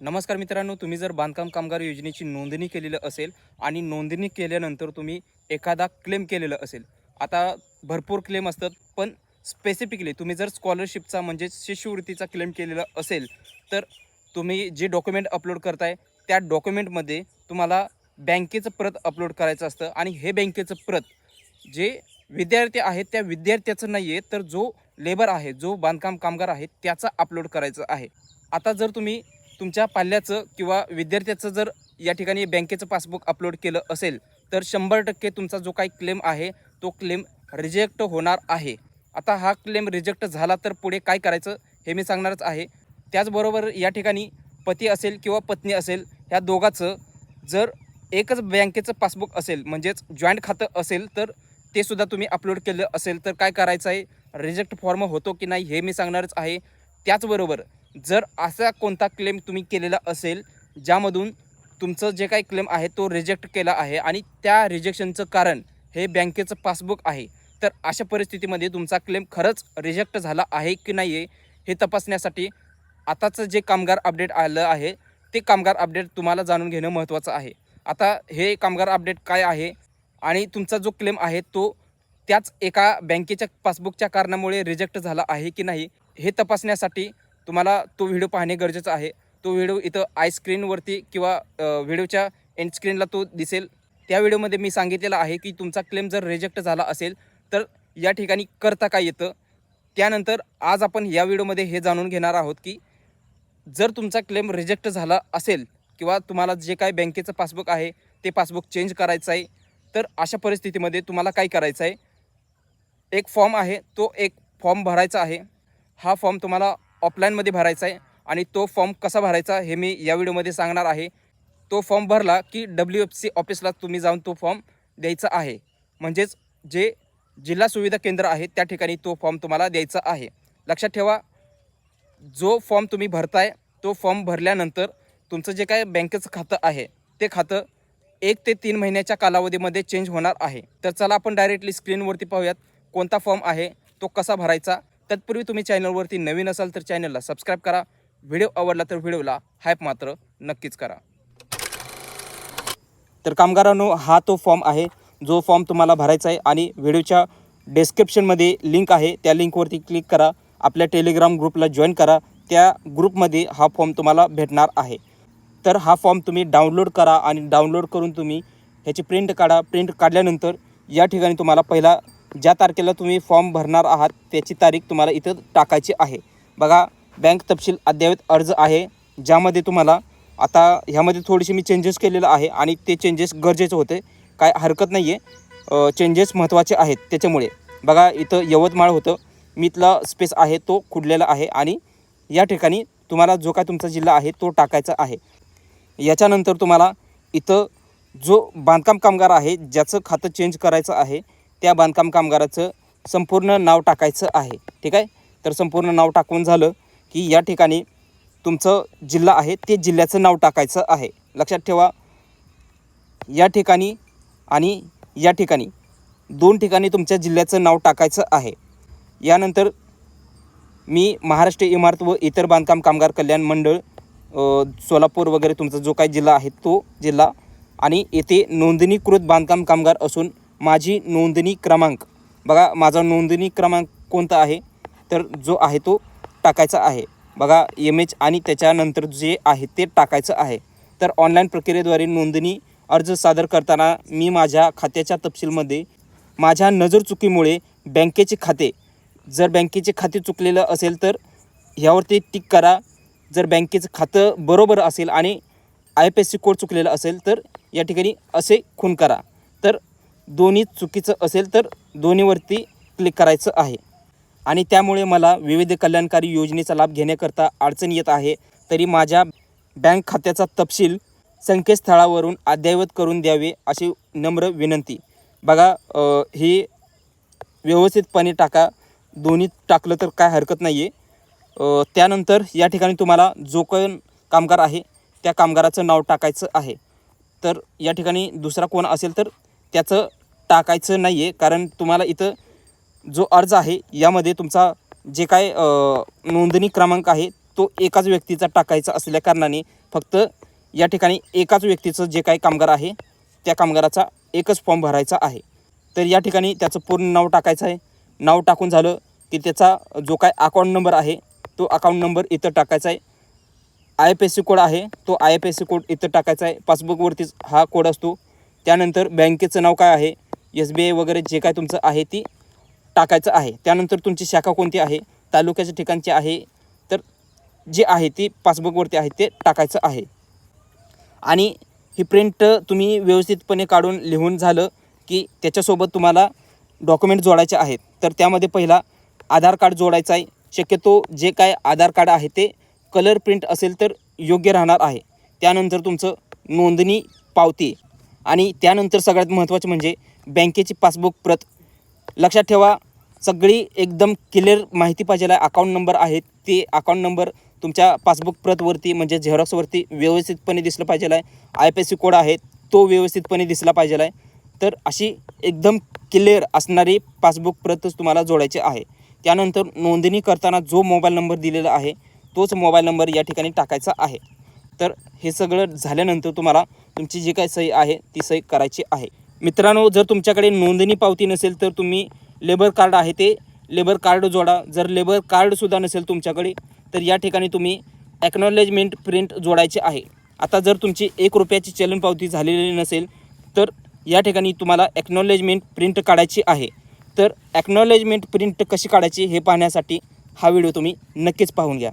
नमस्कार मित्रांनो तुम्ही जर बांधकाम कामगार योजनेची नोंदणी केलेलं असेल आणि नोंदणी केल्यानंतर तुम्ही एखादा क्लेम केलेलं असेल आता भरपूर क्लेम असतात पण स्पेसिफिकली तुम्ही जर स्कॉलरशिपचा म्हणजे शिष्यवृत्तीचा क्लेम केलेला असेल तर तुम्ही जे डॉक्युमेंट अपलोड करताय त्या डॉक्युमेंटमध्ये तुम्हाला बँकेचं प्रत अपलोड करायचं असतं आणि हे बँकेचं प्रत जे विद्यार्थी आहेत त्या विद्यार्थ्याचं नाही आहे तर जो लेबर आहे जो बांधकाम कामगार आहे त्याचा अपलोड करायचं आहे. आता जर तुम्ही तुमच्या पाल्याचं किंवा विद्यार्थ्याचं जर या ठिकाणी बँकेचं पासबुक अपलोड केलं असेल तर शंभर टक्के तुमचा जो काही क्लेम आहे तो क्लेम रिजेक्ट होणार आहे. आता हा क्लेम रिजेक्ट झाला तर पुढे काय करायचं हे मी सांगणारच आहे. त्याचबरोबर या ठिकाणी पती असेल किंवा पत्नी असेल ह्या दोघाचं जर एकच बँकेचं पासबुक असेल म्हणजेच जॉईंट खातं असेल तर ते सुद्धा तुम्ही अपलोड केलं असेल तर काय करायचं आहे? रिजेक्ट फॉर्म होतो की नाही हे मी सांगणारच आहे. त्याचबरोबर जर असा कोणता क्लेम तुम्ही केलेला असेल ज्यामधून तुमचं जे काही क्लेम आहे तो रिजेक्ट केला आहे आणि त्या रिजेक्शनचं कारण हे बँकेचं पासबुक आहे तर अशा परिस्थितीमध्ये तुमचा क्लेम खरंच रिजेक्ट झाला आहे की नाही आहे हे तपासण्यासाठी आताचं जे कामगार अपडेट आलं आहे ते कामगार अपडेट तुम्हाला जाणून घेणं महत्त्वाचं आहे. आता हे कामगार अपडेट काय आहे आणि तुमचा जो क्लेम आहे तो त्याच एका बँकेच्या पासबुकच्या कारणामुळे रिजेक्ट झाला आहे की नाही हे तपासण्यासाठी तुम्हाला तो व्हिडिओ पाहणे गरजेचं आहे. तो व्हिडिओ इथं आय स्क्रीनवरती किंवा व्हिडिओच्या एंड स्क्रीनला तो दिसेल. त्या व्हिडिओमध्ये मी सांगितलेलं आहे की तुमचा क्लेम जर रिजेक्ट झाला असेल तर या ठिकाणी करता काय येतं? त्यानंतर आज आपण या व्हिडिओमध्ये हे जाणून घेणार आहोत की जर तुमचा क्लेम रिजेक्ट झाला असेल किंवा तुम्हाला जे काय बँकेचं पासबुक आहे ते पासबुक चेंज करायचं आहे तर अशा परिस्थितीमध्ये तुम्हाला काय करायचं आहे? एक फॉर्म आहे तो एक फॉर्म भरायचा आहे. हा फॉर्म तुम्हाला ऑफलाईनमध्ये भरायचा आहे. आणि तो फॉर्म कसा भरायचा हे मी या व्हिडिओमध्ये सांगणार आहे. तो फॉर्म भरला की डब्ल्यू एफ सी ऑफिसला तुम्ही जाऊन तो फॉर्म द्यायचा आहे. म्हणजेच जे जिल्हा सुविधा केंद्र आहे त्या ठिकाणी तो फॉर्म तुम्हाला द्यायचा आहे. लक्षात ठेवा जो फॉर्म तुम्ही भरताय तो फॉर्म भरल्यानंतर तुमचं जे काय बँकेचं खातं आहे ते खातं एक ते तीन महिन्याच्या कालावधीमध्ये चेंज होणार आहे. तर चला आपण डायरेक्टली स्क्रीनवरती पाहूयात कोणता फॉर्म आहे तो कसा भरायचा तत्पूर्वी तुम्ही चॅनलवरती नवीन असाल तर चॅनलला सबस्क्राईब करा. व्हिडिओ आवडला तर व्हिडिओला हायप मात्र नक्कीच करा. तर कामगारांनो हा तो फॉर्म आहे. जो फॉर्म तुम्हाला भरायचा आहे आणि व्हिडिओच्या डिस्क्रिप्शनमध्ये लिंक आहे. त्या लिंकवरती क्लिक करा. आपल्या टेलिग्राम ग्रुपला जॉईन करा. त्या ग्रुपमध्ये हा फॉर्म तुम्हाला भेटणार आहे. तर हा फॉर्म तुम्ही डाउनलोड करा आणि डाउनलोड करून तुम्ही ह्याची प्रिंट काढा. प्रिंट काढल्यानंतर या ठिकाणी तुम्हाला पहिला ज्या तारखेला तुम्ही फॉर्म भरणार आहात त्याची तारीख तुम्हाला इथं टाकायची आहे. बघा बँक तपशील अद्ययावत अर्ज आहे ज्यामध्ये तुम्हाला आता ह्यामध्ये थोडीशी मी चेंजेस केलेलं आहे आणि ते चेंजेस गरजेचे होते. काय हरकत नाही आहे चेंजेस महत्त्वाचे आहेत त्याच्यामुळे. बघा इथं यवतमाळ होतं. मी इथला स्पेस आहे तो खुडलेला आहे आणि या ठिकाणी तुम्हाला जो काय तुमचा जिल्हा आहे तो टाकायचा आहे. याच्यानंतर तुम्हाला इथं जो बांधकाम कामगार आहे ज्याचं खातं चेंज करायचं आहे त्या बांधकाम कामगाराचं संपूर्ण नाव टाकायचं आहे. ठीक आहे? तर संपूर्ण नाव टाकून झालं की या ठिकाणी तुमचं जिल्हा आहे ते जिल्ह्याचं नाव टाकायचं आहे. लक्षात ठेवा. या ठिकाणी आणि या ठिकाणी दोन ठिकाणी तुमच्या जिल्ह्याचं नाव टाकायचं आहे. यानंतर मी महाराष्ट्र इमारत व इतर बांधकाम कामगार कल्याण मंडळ सोलापूर वगैरे तुमचा जो काही जिल्हा आहे तो जिल्हा आणि येथे नोंदणीकृत बांधकाम कामगार असून माझी नोंदणी क्रमांक. बघा माझा नोंदणी क्रमांक कोणता आहे? तर जो आहे तो टाकायचा आहे. बघा एम एच आणि त्याच्यानंतर जे आहे ते टाकायचं आहे. तर ऑनलाईन प्रक्रियेद्वारे नोंदणी अर्ज सादर करताना मी माझ्या खात्याच्या तपशीलमध्ये माझ्या नजर चुकीमुळे बँकेचे खाते जर बँकेचे खाते चुकलेलं असेल तर ह्यावरती टिक करा. जर बँकेचं खातं बरोबर असेल आणि I P S C code चुकलेला असेल तर या ठिकाणी असे खून करा. तर दोन्ही चुकीचं असेल तर दोन्हीवरती क्लिक करायचं आहे. आणि त्यामुळे मला विविध कल्याणकारी योजनेचा लाभ घेण्याकरता अडचण येत आहे. तरी माझ्या बँक खात्याचा तपशील संकेतस्थळावरून अद्ययावत करून द्यावे अशी नम्र विनंती. बघा हे ही व्यवस्थितपणे टाका. दोन्ही टाकलं तर काय हरकत नाही आहे त्यानंतर या ठिकाणी तुम्हाला जो कोण कामगार आहे त्या कामगाराचं नाव टाकायचं आहे. तर या ठिकाणी दुसरा कोण असेल तर त्याचं टाकायचं नाही आहे कारण तुम्हाला इथं जो अर्ज आहे यामध्ये तुमचा जे काय नोंदणी क्रमांक आहे तो एकाच व्यक्तीचा टाकायचा असल्या कारणाने फक्त या ठिकाणी एकाच व्यक्तीचं जे काही कामगार आहे त्या कामगाराचा एकच फॉर्म भरायचा आहे. तर या ठिकाणी त्याचं पूर्ण नाव टाकायचं आहे. नाव टाकून झालं की त्याचा जो काय अकाउंट नंबर आहे तो अकाउंट नंबर इथं टाकायचा आहे. I F S C code आहे तो I F S C code इथं टाकायचा आहे. पासबुकवरतीच हा कोड असतो. त्यानंतर बँकेचं नाव काय आहे एस बी आय वगैरे जे काय तुमचं आहे ती टाकायचं आहे. त्यानंतर तुमची शाखा कोणती आहे? तालुक्याच्या ठिकाणची आहे. तर जे आहे ती पासबुकवरती आहे ते टाकायचं आहे. आणि ही प्रिंट तुम्ही व्यवस्थितपणे काढून लिहून झालं की त्याच्यासोबत तुम्हाला डॉक्युमेंट जोडायचे आहेत. तर त्यामध्ये पहिला आधार कार्ड जोडायचा आहे. शक्यतो जे काय आधार कार्ड आहे ते कलर प्रिंट असेल तर योग्य राहणार आहे. त्यानंतर तुमचं नोंदणी पावती. आणि त्यानंतर सगळ्यात महत्त्वाचं म्हणजे बँकेची पासबुक प्रत लक्षात ठेवा सगळी एकदम क्लिअर माहिती पाहिजे आहे. अकाउंट नंबर आहेत. ते अकाउंट नंबर तुमच्या पासबुक प्रतवरती म्हणजे झेरॉक्सवरती व्यवस्थितपणे दिसलं पाहिजे आहे. I P S C code आहे तो व्यवस्थितपणे दिसला पाहिजे आहे. तर अशी एकदम क्लिअर असणारी पासबुक प्रतच तुम्हाला जोडायची आहे. त्यानंतर नोंदणी करताना जो मोबाईल नंबर दिलेला आहे तोच मोबाईल नंबर या ठिकाणी टाकायचा आहे. तर हे सगळं झाल्यानंतर तुम्हाला तुमची जी काही सही आहे ती सही करायची आहे. मित्रांनो जर तुमच्याकडे नोंदणी पावती नसेल तर तुम्ही लेबर कार्ड आहे ते लेबर कार्ड जोडा. जर लेबर कार्डसुद्धा नसेल तुमच्याकडे तर या ठिकाणी तुम्ही ॲक्नॉलेजमेंट प्रिंट जोडायची आहे. आता जर तुमची एक रुपयाची चलन पावती झालेली नसेल तर या ठिकाणी तुम्हाला ॲक्नॉलेजमेंट प्रिंट काढायची आहे. तर ॲक्नॉलेजमेंट प्रिंट कशी काढायची हे पाहण्यासाठी हा व्हिडिओ तुम्ही नक्कीच पाहून घ्या.